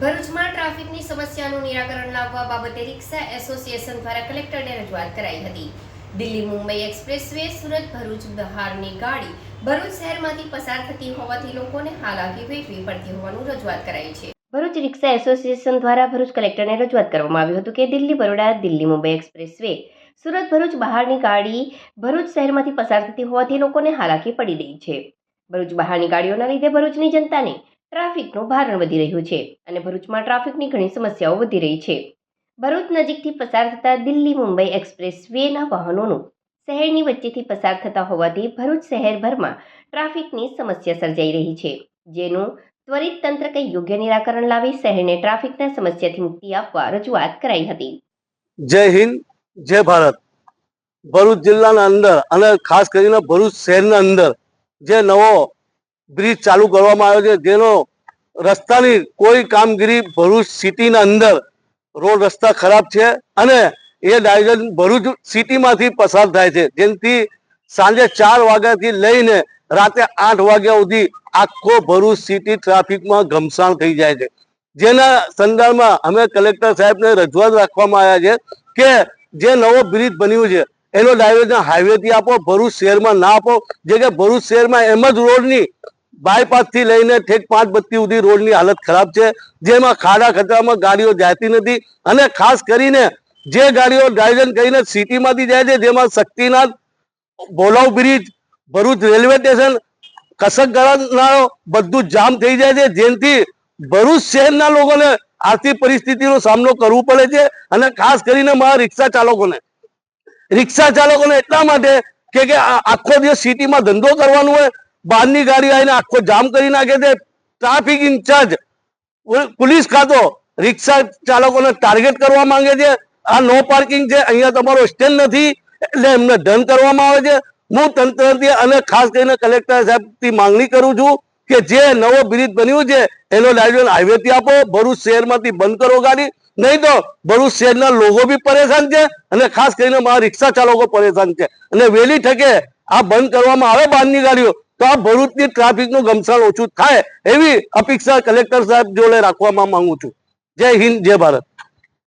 ભરૂચમાં ટ્રાફિકની સમસ્યાનું નિરાકરણ લાવવા બાબતે રિક્ષા એસોસિએશન દ્વારા કલેક્ટરને રજૂઆત કરાઈ હતી. દિલ્હી મુંબઈ એક્સપ્રેસ વે સુરત ભરૂચ બહારની ગાડી ભરૂચ શહેરમાંથી પસાર થતી હોવાથી લોકોને હાલાકી વેઠવી પડતી હોવાનું રજૂઆત કરાઈ છે. ભરૂચ રિક્ષા એસોસિએશન દ્વારા ભરૂચ કલેક્ટરને રજૂઆત કરવામાં આવ્યું હતું કે દિલ્હી બરોડા, દિલ્હી મુંબઈ એક્સપ્રેસ વે સુરત ભરૂચ બહારની ગાડી ભરૂચ શહેરમાંથી પસાર થતી હોવાથી લોકોને હાલાકી પડી રહી છે. ભરૂચ બહારની ગાડીઓના લીધે ભરૂચની જનતાને ટ્રાફિકનું ભારણ વધી રહ્યું છે અને ભરૂચમાં ટ્રાફિકની ઘણી સમસ્યાઓ વધી રહી છે. ભરૂચ નજીકથી પસાર થતા દિલ્હી મુંબઈ એક્સપ્રેસ વેના વાહનોનું શહેરની વચ્ચેથી પસાર થતા હોવાથી ભરૂચ શહેરભરમાં ટ્રાફિકની સમસ્યા સર્જાઈ રહી છે. જેનું ત્વરિત તંત્ર કંઈ યોગ્ય નિરાકરણ લાવી શહેરને ટ્રાફિકના સમસ્યાથી મુક્તિ આપવા રજૂઆત કરાઈ હતી. જય હિન્દ, જય ભારત. ભરૂચ જિલ્લાના અંદર અને ખાસ કરીને ભરૂચ શહેરના અંદર જે નવો બ્રિજ ચાલુ કરવામાં આવ્યો છે, જેનો રસ્તાની કોઈ કામગીરી ભરૂચ સિટીના અંદર, રોડ રસ્તા ખરાબ છે અને એ ડાયજન ભરૂચ સિટીમાંથી પસાર થાય છે. જેમથી સાંજે ચાર વાગ્યાથી લઈને રાતે આઠ વાગ્યા સુધી આખો ભરૂચ સિટી ટ્રાફિકમાં ઘમસાણ થઈ જાય છે. જેના સંદર્ભમાં અમે કલેક્ટર સાહેબને રજૂઆત રાખવામાં આવ્યા છે કે જે નવો બ્રિજ બન્યું છે, એનો ડાયવર્જન હાઈવેથી આપો, ભરૂચ શહેરમાં ના આપો. જે કે ભરૂચ શહેરમાં એમ જ રોડની બાયપાસથી લઈને ઠેક પાંચ બત્તી સુધી રોડની હાલત ખરાબ છે. જેમાં ખાડા ખતરામાં ગાડીઓ જાતી નથી અને ખાસ કરીને જે ગાડીઓ ડાયવર્ઝન કરીને સિટીમાંથી જાય છે, જેમાં Shaktinath Bholav bridge, Bharuch railway station Kasak ગળાનારો બધું જામ થઈ જાય છે. જેનાથી ભરૂચ શહેરના લોકોને આર્થિક પરિસ્થિતિનો સામનો કરવો પડે છે અને ખાસ કરીને મારા રિક્ષા ચાલકોને. રિક્ષા ચાલકોને એટલા માટે કે આખો દિવસ સિટીમાં ધંધો કરવાનો હોય બહારની ગાડી આવીને આખો જામ કરી નાખે છે. ટ્રાફિક ઇન્ચાર્જ પોલીસ ખાતો. રિક્ષા ચાલકોને ટાર્ગેટ કરવા માંગે છે. આ નો પાર્કિંગ છે. અહીંયા તમારો સ્ટેન્ડ નથી. એટલે એમને દંડ કરવામાં આવે છે. હું તંત્રથી અને ખાસ કરીને કલેક્ટર સાહેબથી માંગણી કરું છું કે જે નવો બ્રિજ બન્યું છે, એનો ડાયવર્ઝન હાઈવેથી આપો. ભરૂચ શહેરમાંથી બંધ કરો ગાડી. નહીં તો ભરૂચ શહેરના લોકો બી પરેશાન છે અને ખાસ કરીને મારા રિક્ષા ચાલકો પરેશાન છે. અને વહેલી ઠકે આ બંધ કરવામાં આવે બહારની ગાડીઓ. તો આ ભરૂચની ટ્રાફિકનું ગમસાણ ઓછું થાય એવી અપેક્ષા કલેક્ટર સાહેબ જોડે રાખવામાં માંગુ છું. જય હિન્દ, જય ભારત.